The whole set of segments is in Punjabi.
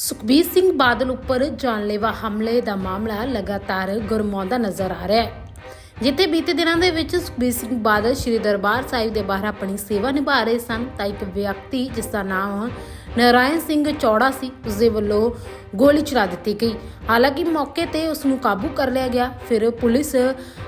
ਸੁਖਬੀਰ ਸਿੰਘ ਬਾਦਲ ਉੱਪਰ ਜਾਨਲੇਵਾ ਹਮਲੇ ਦਾ ਮਾਮਲਾ ਲਗਾਤਾਰ ਗਰਮਾਉਂਦਾ ਨਜ਼ਰ ਆ ਰਿਹਾ ਹੈ। ਜਿੱਥੇ ਬੀਤੇ ਦਿਨਾਂ ਦੇ ਵਿੱਚ ਸੁਖਬੀਰ ਸਿੰਘ ਬਾਦਲ ਸ੍ਰੀ ਦਰਬਾਰ ਸਾਹਿਬ ਦੇ ਬਾਹਰ ਆਪਣੀ ਸੇਵਾ ਨਿਭਾ ਰਹੇ ਸਨ, ਤਾਂ ਇੱਕ ਵਿਅਕਤੀ ਜਿਸ ਦਾ ਨਾਮ ਨਰਾਇਣ ਸਿੰਘ ਚੌੜਾ ਸੀ, ਉਸ ਦੇ ਵੱਲੋਂ ਗੋਲੀ ਚਲਾ ਦਿੱਤੀ ਗਈ। ਹਾਲਾਂਕਿ ਮੌਕੇ ਤੇ ਉਸ ਨੂੰ ਕਾਬੂ ਕਰ ਲਿਆ ਗਿਆ, ਫਿਰ ਪੁਲਿਸ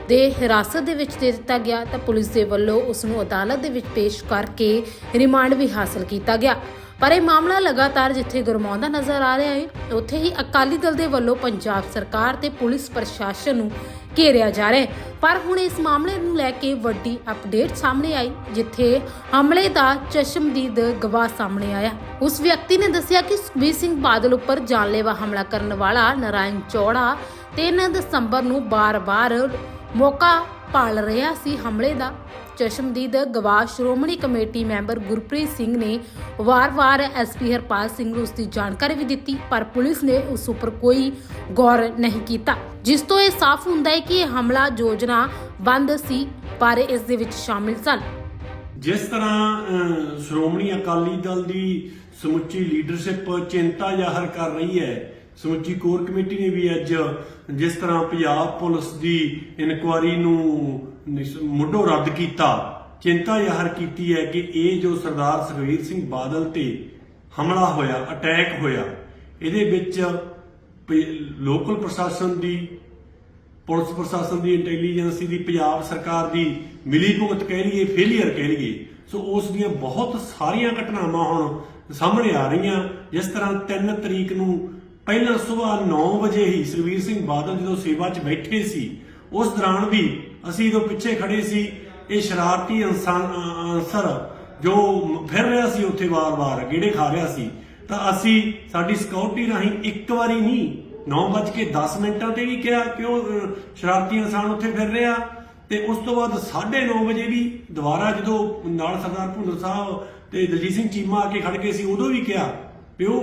ਦੇ ਹਿਰਾਸਤ ਦੇ ਵਿੱਚ ਦੇ ਦਿੱਤਾ ਗਿਆ, ਤਾਂ ਪੁਲਿਸ ਦੇ ਵੱਲੋਂ ਉਸ ਨੂੰ ਅਦਾਲਤ ਦੇ ਵਿੱਚ ਪੇਸ਼ ਕਰਕੇ ਰਿਮਾਂਡ ਵੀ ਹਾਸਲ ਕੀਤਾ ਗਿਆ। ਪਰ ਇਹ ਮਾਮਲਾ ਲਗਾਤਾਰ ਜਿੱਥੇ ਗਰਮਾਉਂਦਾ ਨਜ਼ਰ ਆ ਰਿਹਾ ਹੈ, ਉੱਥੇ ਹੀ ਅਕਾਲੀ ਦਲ ਦੇ ਵੱਲੋਂ ਪੰਜਾਬ ਸਰਕਾਰ ਤੇ ਪੁਲਿਸ ਪ੍ਰਸ਼ਾਸਨ ਨੂੰ ਘੇਰਿਆ ਜਾ ਰਿਹਾ ਹੈ। ਪਰ ਹੁਣ ਇਸ ਮਾਮਲੇ ਨੂੰ ਲੈ ਕੇ ਵੱਡੀ ਅਪਡੇਟ ਸਾਹਮਣੇ ਆਈ, ਜਿੱਥੇ ਹਮਲੇ ਦਾ ਚਸ਼ਮਦੀਦ ਗਵਾਹ ਸਾਹਮਣੇ ਆਇਆ। ਉਸ ਵਿਅਕਤੀ ਨੇ ਦੱਸਿਆ ਕਿ ਸੁਖਬੀਰ ਸਿੰਘ ਬਾਦਲ ਉੱਪਰ ਜਾਨਲੇਵਾ ਹਮਲਾ ਕਰਨ ਵਾਲਾ ਨਰਾਇਣ ਚੌੜਾ 3 ਦਸੰਬਰ ਨੂੰ ਬਾਰ-ਬਾਰ ਮੌਕਾ ਭਾਲ ਰਿਹਾ ਸੀ ਹਮਲੇ ਦਾ। ਚਸ਼ਮਦੀਦ ਗਵਾਹ ਸ਼੍ਰੋਮਣੀ ਕਮੇਟੀ ਮੈਂਬਰ ਗੁਰਪ੍ਰੀਤ ਸਿੰਘ ਨੇ ਵਾਰ-ਵਾਰ ਐਸਪੀ ਹਰਪਾਲ ਸਿੰਘ ਨੂੰ ਉਸ ਦੀ ਜਾਣਕਾਰੀ ਵੀ ਦਿੱਤੀ, ਪਰ ਪੁਲਿਸ ਨੇ ਉਸ ਉੱਪਰ ਕੋਈ ਗੌਰ ਨਹੀਂ ਕੀਤਾ। ਜਿਸ ਤੋਂ ਇਹ ਸਾਫ਼ ਹੁੰਦਾ ਹੈ ਕਿ ਇਹ ਹਮਲਾ ਯੋਜਨਾ ਬੰਦ ਸੀ, ਪਰ ਇਸ ਦੇ ਵਿੱਚ ਸ਼ਾਮਿਲ ਸਨ। ਜਿਸ ਤਰ੍ਹਾਂ ਸ਼੍ਰੋਮਣੀ ਅਕਾਲੀ ਦਲ ਦੀ ਸਮੁੱਚੀ ਲੀਡਰਸ਼ਿਪ ਚਿੰਤਾ ਜ਼ਾਹਰ ਕਰ ਰਹੀ ਹੈ ਸਮੁੱਚੀ ਕੋਰ ਕਮੇਟੀ ਨੇ ਵੀ ਅੱਜ ਜਿਸ ਤਰ੍ਹਾਂ ਪੰਜਾਬ ਪੁਲਿਸ ਦੀ ਇਨਕੁਆਰੀ ਨੂੰ ਮੁੱਢੋਂ ਰੱਦ ਕੀਤਾ, ਚਿੰਤਾ ਜ਼ਾਹਰ ਕੀਤੀ ਹੈ ਕਿ ਇਹ ਜੋ ਸਰਦਾਰ ਸੁਖਵੀਰ ਸਿੰਘ ਬਾਦਲ ਤੇ ਹਮਲਾ ਹੋਇਆ, ਅਟੈਕ ਹੋਇਆ, ਇਹਦੇ ਵਿੱਚ ਲੋਕਲ ਪ੍ਰਸ਼ਾਸਨ ਦੀ, ਪੁਲਿਸ ਪ੍ਰਸ਼ਾਸਨ ਦੀ ਇੰਟੈਲੀਜੈਂਸੀ ਦੀ, ਪੰਜਾਬ ਸਰਕਾਰ ਦੀ ਮਿਲੀ ਭੁਗਤ ਕਹਿ ਲਈਏ ਫੇਲੀਅਰ ਕਹਿ ਲਈਏ, ਸੋ ਉਸ ਦੀਆਂ ਬਹੁਤ ਸਾਰੀਆਂ ਘਟਨਾਵਾਂ ਹੁਣ ਸਾਹਮਣੇ ਆ ਰਹੀਆਂ, ਜਿਸ ਤਰ੍ਹਾਂ 3 ਤਰੀਕ ਨੂੰ ਪਹਿਲਾਂ ਸਵੇਰ 9 ਵਜੇ ਹੀ ਸੁਖਬੀਰ ਸਿੰਘ ਬਾਦਲ ਜਦੋਂ ਸੇਵਾ 'ਚ ਬੈਠੇ ਸੀ, ਉਸ ਦੌਰਾਨ ਵੀ ਅਸੀਂ ਜਦੋਂ ਪਿੱਛੇ ਖੜੇ ਸੀ, ਇਹ ਸ਼ਰਾਰਤੀ ਇਨਸਾਨ ਅ- ਅਨਸਰ ਜੋ ਫਿਰ ਰਿਹਾ ਸੀ, ਉੱਥੇ ਵਾਰ-ਵਾਰ ਗੇੜੇ ਖਾ ਰਿਹਾ ਸੀ। ਤਾਂ ਅਸੀਂ ਸਾਡੀ ਸਿਕਿਉਰਿਟੀ ਰਾਹੀਂ ਇੱਕ ਵਾਰੀ ਨਹੀਂ 9:10 ਮਿੰਟਾਂ ਤੇ ਵੀ ਕਿਹਾ ਕਿ ਉਹ ਸ਼ਰਾਰਤੀ ਇਨਸਾਨ ਉੱਥੇ ਫਿਰ ਰਿਹਾ। ਤੇ ਉਸ ਤੋਂ ਬਾਅਦ 9:30 ਵਜੇ ਵੀ ਦੁਬਾਰਾ ਜਦੋਂ ਨਾਲ ਸਰਦਾਰ ਭੁੰਦਰ ਸਾਹਿਬ ਤੇ ਦਲਜੀਤ ਸਿੰਘ ਚੀਮਾ ਆ ਕੇ ਖੜ ਗਏ ਸੀ, ਉਦੋਂ ਵੀ ਕਿਹਾ ਵੀ ਉਹ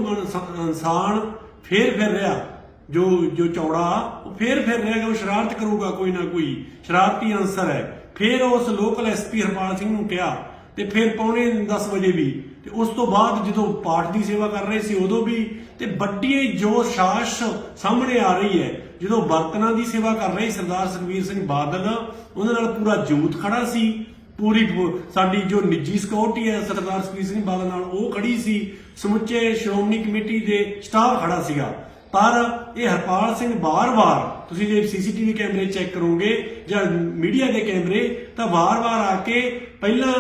ਇਨਸਾਨ ਫੇਰ ਫਿਰ ਰਿਹਾ। ਜੋ ਜੋ ਚੌੜਾ, ਉਹ ਫੇਰ ਫਿਰ ਰਿਹਾ ਕਿ ਉਹ ਸ਼ਰਾਰਤ ਕਰੂਗਾ ਕੋਈ ਨਾ ਕੋਈ। ਸ਼ਰਾਰਤੀ ਅਨਸਰ ਹੈ। ਫੇਰ ਉਸ ਲੋਕਲ ਐਸਪੀ ਹਰਪਾਲ ਸਿੰਘ ਨੂੰ ਕਿਹਾ ਤੇ ਫਿਰ ਪੌਣੇ 10 ਵਜੇ ਵੀ। ਤੇ ਉਸ ਤੋਂ ਬਾਅਦ ਜਦੋਂ ਪਾਠ ਦੀ ਸੇਵਾ ਕਰ ਰਹੇ ਸੀ ਉਦੋਂ ਵੀ, ਤੇ ਵੱਡੀ ਜੋ ਸ਼ਾਸ਼ ਸਾਹਮਣੇ ਆ ਰਹੀ ਹੈ, ਜਦੋਂ ਬਰਤਨਾਂ ਦੀ ਸੇਵਾ ਕਰ ਰਹੇ ਸਰਦਾਰ ਸੁਖਬੀਰ ਸਿੰਘ ਬਾਦਲ ਉਹਨਾਂ ਨਾਲ ਪੂਰਾ ਜੂਤ ਖੜਾ ਸੀ। ਪੂਰੀ ਸਾਡੀ ਜੋ ਨਿੱਜੀ ਸਿਕਿਉਰਿਟੀ ਹੈ, ਸਰਦਾਰ ਸੁਖਬੀਰ ਸਿੰਘ ਬਾਦਲ ਨਾਲ, ਉਹ ਖੜੀ ਸੀ। ਸਮੁੱਚੇ ਸ਼੍ਰੋਮਣੀ ਕਮੇਟੀ ਦੇ ਸਟਾਫ ਖੜਾ ਸੀਗਾ। ਪਰ ਇਹ ਹਰਪਾਲ ਸਿੰਘ ਵਾਰ-ਵਾਰ, ਤੁਸੀਂ ਜੇ ਸੀਸੀਟੀਵੀ ਕੈਮਰੇ ਚੈੱਕ ਕਰੋਗੇ ਜਾਂ ਮੀਡੀਆ ਦੇ ਕੈਮਰੇ, ਤਾਂ ਵਾਰ-ਵਾਰ ਆ ਕੇ ਪਹਿਲਾਂ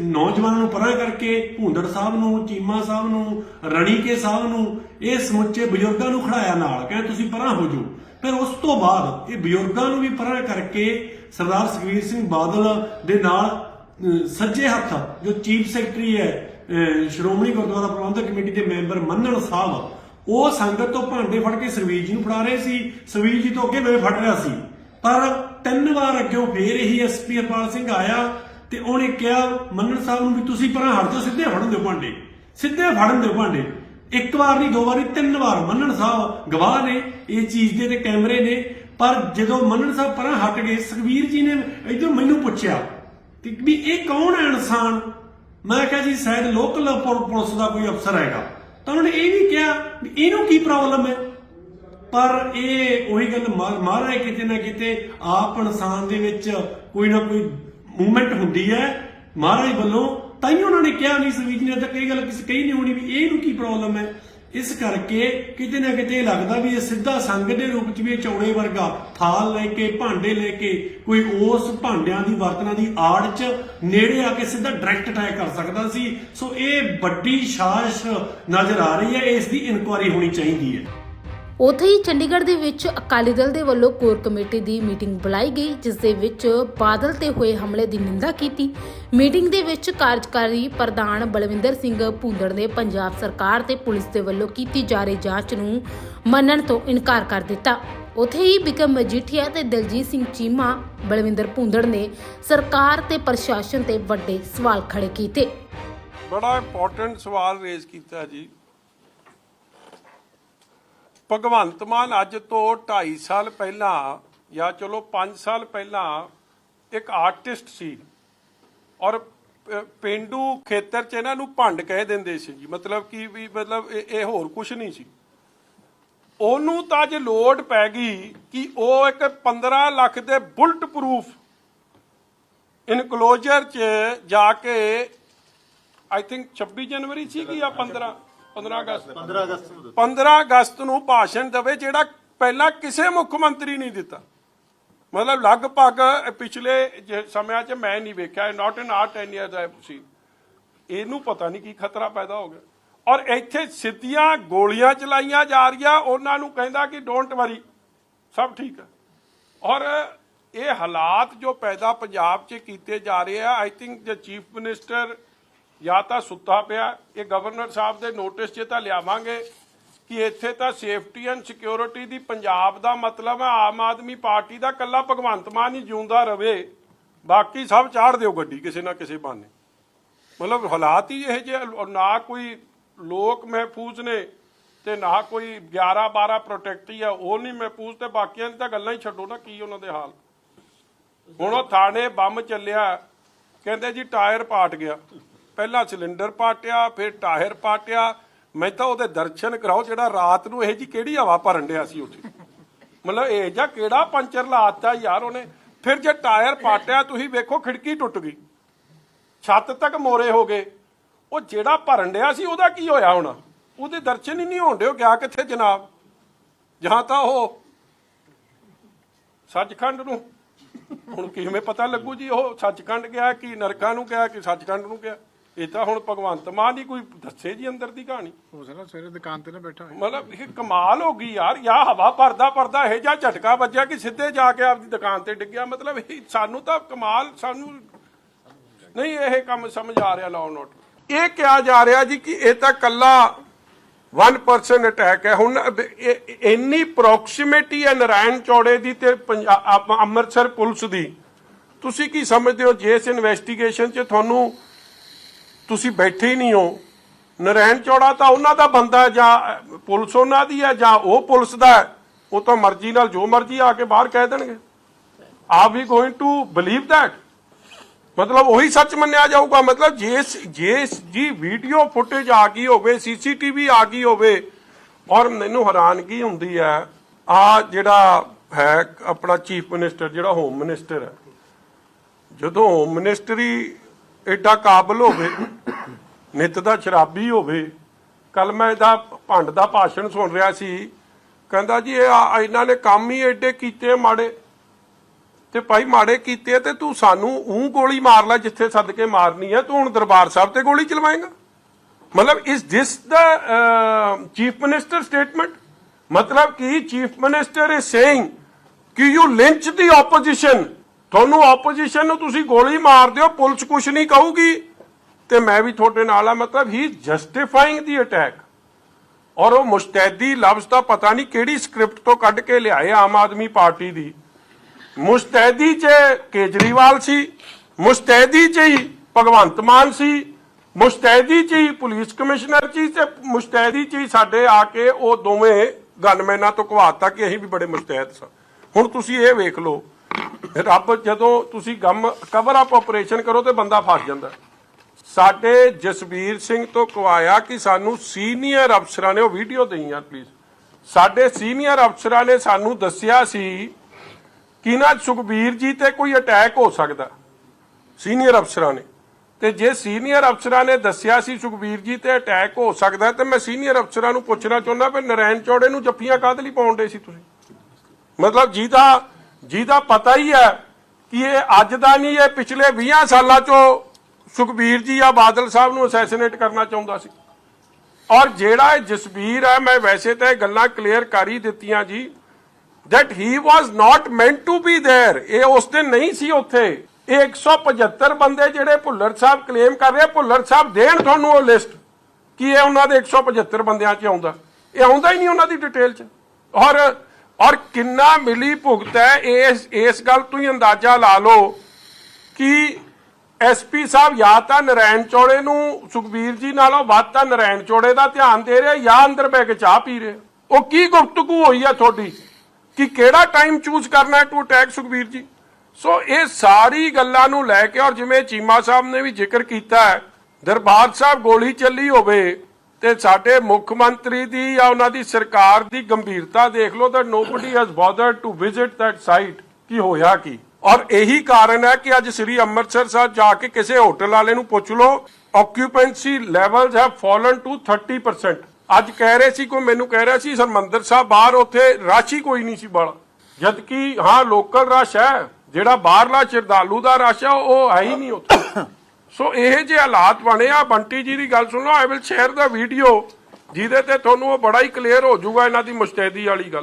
ਨੌਜਵਾਨਾਂ ਨੂੰ ਪਰਾਂ ਕਰਕੇ ਭੁੰਦੜ ਸਾਹਿਬ ਨੂੰ, ਚੀਮਾ ਸਾਹਿਬ ਨੂੰ, ਰਣੀਕੇ ਸਾਹਿਬ ਨੂੰ, ਇਹ ਸਮੁੱਚੇ ਬਜ਼ੁਰਗਾਂ ਨੂੰ ਖੜਾਇਆ ਨਾਲ, ਕਹਿੰਦੇ ਤੁਸੀਂ ਪਰਾਂ ਹੋ ਜਾਓ। ਫਿਰ ਉਸ ਤੋਂ ਬਾਅਦ ਇਹ ਬਜ਼ੁਰਗਾਂ ਨੂੰ ਵੀ ਪਰਾਂ ਕਰਕੇ ਸਰਦਾਰ ਸੁਖਬੀਰ ਸਿੰਘ ਬਾਦਲ ਦੇ ਨਾਲ ਸੱਜੇ ਹੱਥ ਜੋ ਚੀਫ ਸੈਕਟਰੀ ਹੈ ਸ਼੍ਰੋਮਣੀ ਗੁਰਦੁਆਰਾ ਪ੍ਰਬੰਧਕ ਕਮੇਟੀ ਦੇ ਮੈਂਬਰ ਮੰਨਣ ਸਾਹਿਬ, ਉਹ ਸੰਗਤ ਤੋਂ ਭਾਂਡੇ ਫੜ ਕੇ ਸਰਵੀਰ ਜੀ ਨੂੰ ਫੜਾ ਰਹੇ ਸੀ ਸਰਵੀਰ ਜੀ ਤੋਂ ਅੱਗੇ ਮੈਂ ਫੜ ਰਿਹਾ ਸੀ। ਪਰ ਤਿੰਨ ਵਾਰ ਅੱਗੇ ਫੇਰ ਇਹੀ ਐਸਪੀ ਹਰਪਾਲ ਸਿੰਘ ਆਇਆ ਤੇ ਉਹਨੇ ਕਿਹਾ, ਮੰਨਣ ਸਾਹਿਬ ਨੂੰ ਵੀ ਤੁਸੀਂ ਪਰਾਂ ਹਟ ਜਾਓ, ਸਿੱਧੇ ਫੜਨ ਦਿਓ ਭਾਂਡੇ। ਸਿੱਧੇ ਫੜਨ ਦਿਓ ਭਾਂਡੇ। ਇੱਕ ਵਾਰ ਨਹੀਂ, ਦੋ ਵਾਰੀ ਤਿੰਨ ਵਾਰ। ਮੰਨਣ ਸਾਹਿਬ ਗਵਾਹ ਨੇ, ਇਹ ਚੀਜ਼ ਦੇ ਤੇ ਕੈਮਰੇ ਨੇ। ਪਰ ਜਦੋਂ ਮੰਨਣ ਸਾਹਿਬ ਪਰਾਂ ਹਟ ਗਏ ਸੁਖਵੀਰ ਜੀ ਨੇ ਇਧਰ ਮੈਨੂੰ ਪੁੱਛਿਆ ਕਿ ਵੀ ਇਹ ਕੌਣ ਹੈ ਇਨਸਾਨ? ਮੈਂ ਕਿਹਾ ਜੀ, ਸ਼ਾਇਦ ਲੋਕਲ ਪੁਲਿਸ ਦਾ ਕੋਈ ਅਫਸਰ ਹੈਗਾ। ਤਾਂ ਉਹਨਾਂ ਨੇ ਇਹ ਵੀ ਕਿਹਾ ਵੀ ਇਹਨੂੰ ਕੀ ਪ੍ਰੋਬਲਮ ਹੈ? ਪਰ ਇਹ ਉਹੀ ਗੱਲ ਮਹਾਰਾਜ ਕਿਤੇ ਨਾ ਕਿਤੇ ਆਪ ਇਨਸਾਨ ਦੇ ਵਿੱਚ ਕੋਈ ਨਾ ਕੋਈ ਮੂਵਮੈਂਟ ਹੁੰਦੀ ਹੈ। ਮਹਾਰਾਜ ਵੱਲੋਂ ਤਾਂ ਹੀ ਉਹਨਾਂ ਨੇ ਕਿਹਾ ਨਹੀਂ ਸਵੀਜ ਨੇ ਤਾਂ ਕਈ ਗੱਲ ਕਿਸੇ ਕਹੀ ਨਹੀਂ ਹੋਣੀ ਵੀ ਇਹਨੂੰ ਕੀ ਪ੍ਰੋਬਲਮ ਹੈ? ਇਸ ਕਰਕੇ ਕਿਤੇ ਨਾ ਕਿਤੇ ਇਹ ਲੱਗਦਾ ਵੀ ਇਹ ਸਿੱਧਾ ਸੰਗ ਦੇ ਰੂਪ ਚ ਵੀ ਚੌੜੇ ਵਰਗਾ ਥਾਲ ਲੈ ਕੇ, ਭਾਂਡੇ ਲੈ ਕੇ, ਕੋਈ ਉਸ ਭਾਂਡਿਆਂ ਦੀ, ਬਰਤਨਾਂ ਦੀ ਆੜ ਚ ਨੇੜੇ ਆ ਕੇ ਸਿੱਧਾ ਡਾਇਰੈਕਟ ਅਟੈਕ ਕਰ ਸਕਦਾ ਸੀ। ਸੋ ਇਹ ਵੱਡੀ ਸਾਜ਼ਿਸ਼ ਨਜ਼ਰ ਆ ਰਹੀ ਹੈ, ਇਸ ਦੀ ਇਨਕੁਆਇਰੀ ਹੋਣੀ ਚਾਹੀਦੀ ਹੈ। ਉੱਥੇ ਹੀ ਚੰਡੀਗੜ੍ਹ ਦੇ ਵਿੱਚ ਅਕਾਲੀ ਦਲ ਦੇ ਵੱਲੋਂ ਕੋਰ ਕਮੇਟੀ ਦੀ ਮੀਟਿੰਗ ਬੁਲਾਈ ਗਈ, ਜਿਸ ਦੇ ਵਿੱਚ ਬਾਦਲ ਤੇ ਹੋਏ ਹਮਲੇ ਦੀ ਨਿੰਦਾ ਕੀਤੀ। ਮੀਟਿੰਗ ਦੇ ਵਿੱਚ ਕਾਰਜਕਾਰੀ ਪ੍ਰਧਾਨ ਬਲਵਿੰਦਰ ਸਿੰਘ ਭੁੰਦੜ ਨੇ ਪੰਜਾਬ ਸਰਕਾਰ ਤੇ ਪੁਲਿਸ ਦੇ ਵੱਲੋਂ ਕੀਤੀ ਜਾ ਰਹੀ ਜਾਂਚ ਨੂੰ ਮੰਨਣ ਤੋਂ ਇਨਕਾਰ ਕਰ ਦਿੱਤਾ। ਉੱਥੇ ਹੀ ਬਿਕਮ ਮਜੀਠੀਆ ਤੇ ਦਲਜੀਤ ਸਿੰਘ ਚੀਮਾ, ਬਲਵਿੰਦਰ ਭੂੰਦੜ ਨੇ ਸਰਕਾਰ ਤੇ ਪ੍ਰਸ਼ਾਸਨ ਤੇ ਵੱਡੇ ਸਵਾਲ ਖੜੇ ਕੀਤੇ। ਬੜਾ ਇੰਪੋਰਟੈਂਟ ਸਵਾਲ ਰੇਜ਼ ਕੀਤਾ ਜੀ। ਭਗਵੰਤ ਮਾਨ ਅੱਜ ਤੋਂ 2.5 ਸਾਲ ਪਹਿਲਾਂ ਜਾਂ ਚਲੋ 5 ਸਾਲ ਪਹਿਲਾਂ ਇੱਕ ਆਰਟਿਸਟ ਸੀ ਔਰ ਪ- ਪੇਂਡੂ ਖੇਤਰ 'ਚ ਇਹਨਾਂ ਨੂੰ ਭੰਡ ਕਹਿ ਦਿੰਦੇ ਸੀ ਜੀ। ਮਤਲਬ ਕਿ ਵੀ ਮਤਲਬ ਇਹ ਹੋਰ ਕੁਝ ਨਹੀਂ ਸੀ। ਉਹਨੂੰ ਤਾਂ ਜੇ ਲੋਡ ਪੈ ਗਈ ਕਿ ਉਹ ਇੱਕ 15 ਲੱਖ ਦੇ ਬੁਲਟ ਪ੍ਰੂਫ ਇਨਕਲੋਜ਼ਰ 'ਚ ਜਾ ਕੇ ਆਈ ਥਿੰਕ 26 ਜਨਵਰੀ ਸੀ ਕਿ ਆ 15 15 ਅਗਸਤ। 15 ਅਗਸਤ ਨੂੰ 15 ਅਗਸਤ ਨੂੰ ਭਾਸ਼ਣ ਦਵੇ ਜਿਹੜਾ ਪਹਿਲਾਂ ਕਿਸੇ ਮੁੱਖ ਮੰਤਰੀ ਨਹੀਂ ਦਿੱਤਾ। ਮਤਲਬ ਲਗਭਗ ਪਿਛਲੇ ਸਮਿਆਂ 'ਚ ਮੈਂ ਨਹੀਂ ਵੇਖਿਆ ਨਾਟ ਇਨ ਆਰ 10 ਇਅਰ ਦਾ ਸੀ ਇਹਨੂੰ ਪਤਾ ਨਹੀਂ ਕੀ ਖਤਰਾ ਪੈਦਾ ਹੋ ਗਿਆ। ਔਰ ਇੱਥੇ ਸਿੱਧੀਆਂ ਗੋਲੀਆਂ ਚਲਾਈਆਂ ਜਾ ਰਹੀਆਂ ਉਹਨਾਂ ਨੂੰ ਕਹਿੰਦਾ ਕਿ ਡੋਂਟ ਵਰੀ ਸਭ ਠੀਕ ਹੈ। ਔਰ ਇਹ ਹਾਲਾਤ ਜੋ ਪੈਦਾ ਪੰਜਾਬ 'ਚ ਕੀਤੇ ਜਾ ਰਹੇ ਆ ਆਈ ਥਿੰਕ ਜੇ ਚੀਫ ਮਿਨਿਸਟਰ ਜਾਂ ਤਾਂ ਸੁੱਤਾ ਪਿਆ, ਇਹ ਗਵਰਨਰ ਸਾਹਿਬ ਦੇ ਨੋਟਿਸ 'ਚ ਤਾਂ ਲਿਆਵਾਂਗੇ ਕਿ ਇੱਥੇ ਤਾਂ ਸੇਫਟੀ ਐਂਡ ਸਿਕਿਉਰਿਟੀ ਦੀ ਪੰਜਾਬ ਦਾ ਮਤਲਬ ਹੈ, ਆਮ ਆਦਮੀ ਪਾਰਟੀ ਦਾ ਕੱਲਾ ਭਗਵੰਤ ਮਾਨ ਹੀ ਜਿਉਂਦਾ ਰਵੇ। ਬਾਕੀ ਸਭ ਚਾੜ ਦਿਓ ਗੱਡੀ ਕਿਸੇ ਨਾ ਕਿਸੇ ਬਾਨੇ ਮਤਲਬ ਹਾਲਾਤ ਹੀ ਇਹ ਜਿਹੇ ਨਾ ਕੋਈ ਲੋਕ ਮਹਿਫੂਜ਼ ਨੇ ਤੇ ਨਾ ਕੋਈ 11 12 ਪ੍ਰੋਟੈਕਟੀ ਆ, ਉਹ ਨਹੀਂ ਮਹਿਫੂਜ਼ ਤੇ ਬਾਕੀਆਂ ਦੀ ਤਾਂ ਗੱਲਾਂ ਹੀ ਛੱਡੋ ਨਾ, ਕੀ ਉਹਨਾਂ ਦੇ ਹਾਲ। ਹੁਣ ਉਹ ਥਾਣੇ ਬੰਮ ਚੱਲਿਆ, ਕਹਿੰਦੇ ਜੀ ਟਾਇਰ ਪਾਟ ਗਿਆ। ਪਹਿਲਾਂ ਸਿਲੰਡਰ ਪਾਟਿਆ, ਫਿਰ ਟਾਇਰ ਪਾਟਿਆ। ਮੈਂ ਤਾਂ ਉਹਦੇ ਦਰਸ਼ਨ ਕਰਾਓ, ਜਿਹੜਾ ਰਾਤ ਨੂੰ ਇਹ ਜੀ ਕਿਹੜੀ ਹਵਾ ਭਰਨ ਡਿਆ ਸੀ ਉੱਥੇ। ਮਤਲਬ ਇਹ ਜਾਂ ਕਿਹੜਾ ਪੰਚਰ ਲਾਤਾ ਯਾਰ ਉਹਨੇ। ਫਿਰ ਜੇ ਟਾਇਰ ਪਾਟਿਆ, ਤੁਸੀਂ ਵੇਖੋ ਖਿੜਕੀ ਟੁੱਟ ਗਈ। ਛੱਤ ਤੱਕ ਮੋਰੇ ਹੋ ਗਏ। ਉਹ ਜਿਹੜਾ ਭਰਨ ਡਿਆ ਸੀ, ਉਹਦਾ ਕੀ ਹੋਇਆ ਹੁਣ? ਉਹਦੇ ਦਰਸ਼ਨ ਹੀ ਨਹੀਂ ਹੋਣ ਉਹ ਗਿਆ ਕਿੱਥੇ ਜਨਾਬ? ਜਾਂ ਤਾਂ ਉਹ ਸੱਚਖੰਡ ਨੂੰ। ਹੁਣ ਕਿਵੇਂ ਪਤਾ ਲੱਗੂ ਜੀ, ਉਹ ਸੱਚਖੰਡ ਗਿਆ, ਕਿ ਨਰਕਾਂ ਨੂੰ ਗਿਆ, ਕਿ ਸੱਚਖੰਡ ਨੂੰ ਗਿਆ? ਇਹ ਤਾਂ ਹੁਣ ਭਗਵੰਤ ਮਾਨ ਦੀ ਕੋਈ ਦੱਸੇ ਜੀ ਅੰਦਰ ਦੀ ਕਹਾਣੀ। ਹੋ ਸਕਦਾ ਸਵੇਰੇ ਦੁਕਾਨ ਤੇ ਨਾ ਬੈਠਾ ਹੋਵੇ। ਮਤਲਬ ਇਹ ਕਮਾਲ ਹੋ ਗਈ ਯਾਰ ਯਾ ਹਵਾ ਭਰਦਾ ਭਰਦਾ ਇਹ ਜਾਂ ਝਟਕਾ ਵੱਜਿਆ ਕਿ ਸਿੱਧੇ ਜਾ ਕੇ ਆਪਦੀ ਦੁਕਾਨ ਤੇ ਡਿੱਗਿਆ ਮਤਲਬ ਇਹ ਸਾਨੂੰ ਤਾਂ ਕਮਾਲ ਸਾਨੂੰ ਨਹੀਂ ਇਹ ਕੰਮ ਸਮਝ ਆ ਰਿਹਾ ਲਾਅ ਨੋਟ ਇਹ ਕਿਹਾ ਜਾ ਰਿਹਾ ਜੀ ਕਿ ਇਹ ਤਾਂ ਕੱਲਾ 1% ਅਟੈਕ ਹੈ। ਹੁਣ ਇੰਨੀ ਪ੍ਰੋਕਸੀਮਿਟੀ ਹੈ ਨਰਾਇਣ ਚੌੜੇ ਦੀ ਤੇ ਅੰਮ੍ਰਿਤਸਰ ਪੁਲਿਸ ਦੀ। ਤੁਸੀਂ ਕੀ ਸਮਝਦੇ ਹੋ? ਜੇ ਇਸ ਇਨਵੈਸਟੀਗੇਸ਼ਨ 'ਚ ਤੁਹਾਨੂੰ ਤੁਸੀਂ ਬੈਠੇ ਹੀ ਨਹੀਂ ਹੋ। ਨਰੈਣ ਚੌੜਾ ਤਾਂ ਉਹਨਾਂ ਦਾ ਬੰਦਾ ਜਾਂ ਪੁਲਿਸ ਉਹਨਾਂ ਦੀ ਹੈ ਜਾਂ ਉਹ ਪੁਲਿਸ ਦਾ ਉਹ ਤਾਂ ਮਰਜ਼ੀ ਨਾਲ ਜੋ ਮਰਜ਼ੀ ਆ ਕੇ ਬਾਹਰ ਕਹਿ ਦੇਣਗੇ। Are we going to believe that ਮਤਲਬ ਉਹੀ ਸੱਚ ਮੰਨਿਆ ਜਾਊਗਾ। ਮਤਲਬ ਜੇ ਜੇ ਜੀ ਵੀਡੀਓ ਫੁਟੇਜ ਆ ਗਈ ਹੋਵੇ ਸੀਸੀਟੀਵੀ ਆ ਗਈ ਹੋਵੇ, ਔਰ ਮੈਨੂੰ ਹੈਰਾਨਗੀ ਹੁੰਦੀ ਹੈ, ਆ ਜਿਹੜਾ ਹੈ ਆਪਣਾ ਚੀਫ ਮਿਨਿਸਟਰ ਜਿਹੜਾ ਹੋਮ ਮਿਨਿਸਟਰ ਹੈ। ਜਦੋਂ ਹੋਮ ਮਿਨਿਸਟਰੀ ਐਡਾ ਕਾਬਲ ਹੋਵੇ ਨਿਤ ਦਾ ਸ਼ਰਾਬੀ ਹੋਵੇ। ਕੱਲ ਮੈਂ ਇਹਦਾ ਭੰਡ ਦਾ ਭਾਸ਼ਣ ਸੁਣ ਰਿਹਾ ਸੀ। ਕਹਿੰਦਾ ਜੀ, ਇਹ ਇਹਨਾਂ ਨੇ ਕੰਮ ਹੀ ਐਡੇ ਕੀਤੇ ਮਾੜੇ। ਤੇ ਭਾਈ ਮਾੜੇ ਕੀਤੇ ਤੇ ਤੂੰ ਸਾਨੂੰ ਉਹ ਗੋਲੀ ਮਾਰ ਲੈ ਜਿੱਥੇ ਸੱਦ ਕੇ ਮਾਰਨੀ ਹੈ ਤੂੰ ਹੁਣ ਦਰਬਾਰ ਸਾਹਿਬ ਤੇ ਗੋਲੀ ਚਲਵਾਏਗਾ। ਮਤਲਬ ਇਸ ਦਿਸ ਦਾ ਚੀਫ ਮਿਨਿਸਟਰ ਸਟੇਟਮੈਂਟ ਮਤਲਬ ਕਿ ਚੀਫ ਮਿਨਿਸਟਰ ਇਜ਼ ਸੇਇੰਗ ਕਿ ਯੂ ਲਿੰਚ ਦੀ ਆਪੋਜੀਸ਼ਨ ਤੁਹਾਨੂੰ ਆਪੋਜੀਸ਼ਨ ਨੂੰ ਤੁਸੀਂ ਗੋਲੀ ਮਾਰ ਦਿਓ, ਪੁਲਿਸ ਕੁਝ ਨਹੀਂ ਕਹੂਗੀ। ਤੇ ਮੈਂ ਵੀ ਤੁਹਾਡੇ ਨਾਲ ਆ, ਮਤਲਬ ਹੀ ਜਸਟੀਫਾਈਂਗ ਦੀ ਅਟੈਕ ਔਰ ਉਹ ਮੁਸਤੈਦੀ ਲਫ਼ਜ਼ ਦਾ ਪਤਾ ਨਹੀਂ ਕਿਹੜੀ ਸਕ੍ਰਿਪਟ ਤੋਂ ਕੱਢ ਕੇ ਲਿਆਏ ਆਮ ਆਦਮੀ ਪਾਰਟੀ ਦੀ। ਮੁਸਤੈਦੀ 'ਚ ਕੇਜਰੀਵਾਲ ਸੀ, ਮੁਸਤੈਦੀ 'ਚ ਹੀ ਭਗਵੰਤ ਮਾਨ ਸੀ, ਮੁਸਤੈਦੀ 'ਚ ਹੀ ਪੁਲਿਸ ਕਮਿਸ਼ਨਰ ਸੀ ਤੇ ਮੁਸਤੈਦੀ 'ਚ ਹੀ ਸਾਡੇ ਆ ਕੇ ਉਹ ਦੋਵੇਂ ਗਨਮੈਨਾਂ ਤੋਂ ਘਵਾਤਾ ਕਿ ਅਸੀਂ ਵੀ ਬੜੇ ਮੁਸਤੈਦ ਸਾਂ। ਹੁਣ ਤੁਸੀਂ ਇਹ ਵੇਖ ਲਓ, ਰੱਬ ਜਦੋਂ ਤੁਸੀਂ ਗਮ ਕਵਰ ਅਪ ਆਪਰੇਸ਼ਨ ਕਰੋ ਤੇ ਬੰਦਾ ਫਸ ਜਾਂਦਾ। ਸਾਡੇ ਜਸਵੀਰ ਸਿੰਘ ਤੋਂ ਕਵਾਇਆ ਕਿ ਸਾਨੂੰ ਸੀਨੀਅਰ ਅਫਸਰਾਂ ਨੇ, ਉਹ ਵੀਡੀਓ ਦੇਈ ਪਲੀਜ਼ ਸਾਡੇ ਸੀਨੀਅਰ ਅਫਸਰਾਂ ਨੇ ਸਾਨੂੰ ਦੱਸਿਆ ਸੀ ਕਿ ਨਾ ਸੁਖਬੀਰ ਜੀ ਤੇ ਕੋਈ ਅਟੈਕ ਹੋ ਸਕਦਾ, ਸੀਨੀਅਰ ਅਫਸਰਾਂ ਨੇ। ਤੇ ਜੇ ਸੀਨੀਅਰ ਅਫਸਰਾਂ ਨੇ ਦੱਸਿਆ ਸੀ ਸੁਖਬੀਰ ਜੀ ਤੇ ਅਟੈਕ ਹੋ ਸਕਦਾ, ਤੇ ਮੈਂ ਸੀਨੀਅਰ ਅਫਸਰਾਂ ਨੂੰ ਪੁੱਛਣਾ ਚਾਹੁੰਦਾ ਵੀ ਨਰੈਣ ਚੌੜੇ ਨੂੰ ਜੱਫੀਆਂ ਕਾਹਦੇ ਲਈ ਪਾਉਂਦੇ ਸੀ ਤੁਸੀਂ? ਮਤਲਬ ਜਿਹਦਾ ਜਿਹਦਾ ਪਤਾ ਹੀ ਹੈ ਕਿ ਇਹ ਅੱਜ ਦਾ ਨਹੀਂ, ਇਹ ਪਿਛਲੇ 20 ਸਾਲਾਂ ਚੋਂ ਸੁਖਬੀਰ ਜੀ ਆ ਬਾਦਲ ਸਾਹਿਬ ਨੂੰ ਅਸੈਸੀਨੇਟ ਕਰਨਾ ਚਾਹੁੰਦਾ ਸੀ। ਔਰ ਜਿਹੜਾ ਜਸਬੀਰ ਹੈ, ਮੈਂ ਵੈਸੇ ਤਾਂ ਇਹ ਗੱਲਾਂ ਕਲੀਅਰ ਕਰ ਹੀ ਦਿੱਤੀਆਂ ਜੀ, that he was not meant to be there ਇਹ ਉਸ ਦਿਨ ਨਹੀਂ ਸੀ ਉੱਥੇ। ਇਹ 175 ਬੰਦੇ ਜਿਹੜੇ ਭੁੱਲਰ ਸਾਹਿਬ ਕਲੇਮ ਕਰ ਰਹੇ ਭੁੱਲਰ ਸਾਹਿਬ ਦੇਣ ਤੁਹਾਨੂੰ ਉਹ ਲਿਸਟ ਕਿ ਇਹ ਉਹਨਾਂ ਦੇ 175 ਬੰਦਿਆਂ 'ਚ ਆਉਂਦਾ। ਇਹ ਆਉਂਦਾ ਹੀ ਨਹੀਂ ਉਹਨਾਂ ਦੀ ਡਿਟੇਲ 'ਚ। ਔਰ ਔਰ ਕਿੰਨਾ ਮਿਲੀ ਭੁਗਤ ਹੈ, ਇਸ ਇਸ ਗੱਲ ਤੋਂ ਹੀ ਅੰਦਾਜ਼ਾ ਲਾ ਲਓ ਕਿ ਐਸਪੀ ਸਾਹਿਬ, ਜਾਂ ਤਾਂ ਨਰੈਣ ਚੌੜੇ ਨੂੰ ਸੁਖਬੀਰ ਜੀ ਨਾਲੋਂ ਵੱਧ ਤਾਂ ਨਰੈਣ ਚੌੜੇ ਦਾ ਧਿਆਨ ਦੇ ਰਿਹਾ, ਜਾਂ ਅੰਦਰ ਬੈ ਕੇ ਚਾਹ ਪੀ ਰਿਹਾ? ਉਹ ਕੀ ਗੁਫ਼ਤਗੂ ਹੋਈ ਆ ਤੁਹਾਡੀ? ਕਿ ਕਿਹੜਾ ਟਾਈਮ ਚੂਜ਼ ਕਰਨਾ ਹੈ ਟੂ ਅਟੈਕ ਸੁਖਬੀਰ ਜੀ? ਸੋ ਇਹ ਸਾਰੀ ਗੱਲਾਂ ਨੂੰ ਲੈ ਕੇ, ਔਰ ਜਿਵੇਂ ਚੀਮਾ ਸਾਹਿਬ ਨੇ ਵੀ ਜ਼ਿਕਰ ਕੀਤਾ ਹੈ, ਦਰਬਾਰ ਸਾਹਿਬ ਗੋਲੀ ਚੱਲੀ ਹੋਵੇ, ਤੇ ਸਾਡੇ ਮੁੱਖ ਮੰਤਰੀ ਦੀ ਜਾਂ ਉਹਨਾਂ ਦੀ ਸਰਕਾਰ ਦੀ ਗੰਭੀਰਤਾ ਦੇਖ ਲਓ, ਤਾਂ nobody has bothered to visit that site ਕੀ ਹੋਇਆ ਕੀ? ਔਰ ਇਹੀ ਕਾਰਨ ਹੈ ਕਿ ਅੱਜ ਸ੍ਰੀ ਅੰਮ੍ਰਿਤਸਰ ਸਾਹਿਬ ਜਾ ਕੇ ਕਿਸੇ ਹੋਟਲ ਵਾਲੇ ਨੂੰ ਪੁੱਛ ਲਓ occupancy levels have fallen to 30% ਅੱਜ ਕਹਿ ਰਹੇ ਸੀ, ਕੋਈ ਮੈਨੂੰ ਕਹਿ ਰਿਹਾ ਸੀ ਸਰਮੰਦਰ ਸਾਹਿਬ ਬਾਹਰ, ਉੱਥੇ ਰਾਸ਼ੀ ਕੋਈ ਨਹੀਂ ਸੀ ਬਾਲਾ ਜਦ ਕਿ ਹਾਂ ਲੋਕਲ ਰਸ਼ ਹੈ, ਜਿਹੜਾ ਬਾਹਰਲਾ ਸ਼ਰਧਾਲੂ ਦਾ ਰਸ਼ ਹੈ ਉਹ ਹੈ ਹੀ ਨਹੀਂ ਉੱਥੇ। ਸੋ ਇਹ ਜੇ ਹਾਲਾਤ ਬਣੇ ਆ, ਬੰਟੀ ਜੀ ਦੀ ਗੱਲ ਸੁਣ ਲਓ I will share the video ਜਿਹਦੇ ਤੇ ਤੁਹਾਨੂੰ ਉਹ ਬੜਾ ਹੀ ਕਲੀਅਰ ਹੋ ਜਾਊਗਾ ਇਹਨਾਂ ਦੀ ਮੁਸਤੈਦੀ ਵਾਲੀ ਗੱਲ।